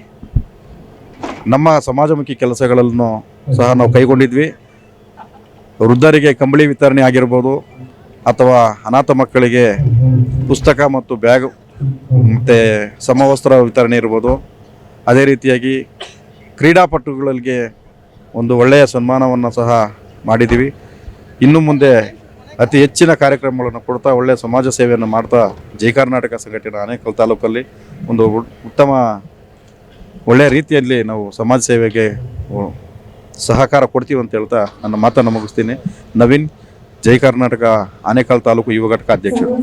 ನಮ್ಮ ಸಮಾಜಮುಖಿ ಕೆಲಸಗಳನ್ನು ಸಹ ನಾವು ಕೈಗೊಂಡಿದ್ವಿ. ವೃದ್ಧರಿಗೆ ಕಂಬಳಿ ವಿತರಣೆ ಆಗಿರ್ಬೋದು ಅಥವಾ ಅನಾಥ ಮಕ್ಕಳಿಗೆ ಪುಸ್ತಕ ಮತ್ತು ಬ್ಯಾಗ್, ಮತ್ತು ಸಮವಸ್ತ್ರ ವಿತರಣೆ ಇರ್ಬೋದು. ಅದೇ ರೀತಿಯಾಗಿ ಕ್ರೀಡಾಪಟುಗಳಿಗೆ ಒಂದು ಒಳ್ಳೆಯ ಸನ್ಮಾನವನ್ನು ಸಹ ಮಾಡಿದ್ದೀವಿ ಇನ್ನು ಮುಂದೆ ಅತಿ ಹೆಚ್ಚಿನ ಕಾರ್ಯಕ್ರಮಗಳನ್ನು ಕೊಡ್ತಾ ಒಳ್ಳೆಯ ಸಮಾಜ ಸೇವೆಯನ್ನು ಮಾಡ್ತಾ ಜೈ ಕರ್ನಾಟಕ ಸಂಘಟನೆ ಆನೇಕಲ್ ತಾಲೂಕಲ್ಲಿ ಒಂದು ಉತ್ತಮ ಒಳ್ಳೆಯ ರೀತಿಯಲ್ಲಿ ನಾವು ಸಮಾಜ ಸೇವೆಗೆ ಸಹಕಾರ ಕೊಡ್ತೀವಿ ಅಂತ ಹೇಳ್ತಾ ನನ್ನ ಮಾತನ್ನು ಮುಗಿಸ್ತೀನಿ. ನವೀನ್ ಜೈ ಕರ್ನಾಟಕ ಆನೇಕಲ್ ತಾಲೂಕು ಯುವ ಘಟಕ ಅಧ್ಯಕ್ಷರು.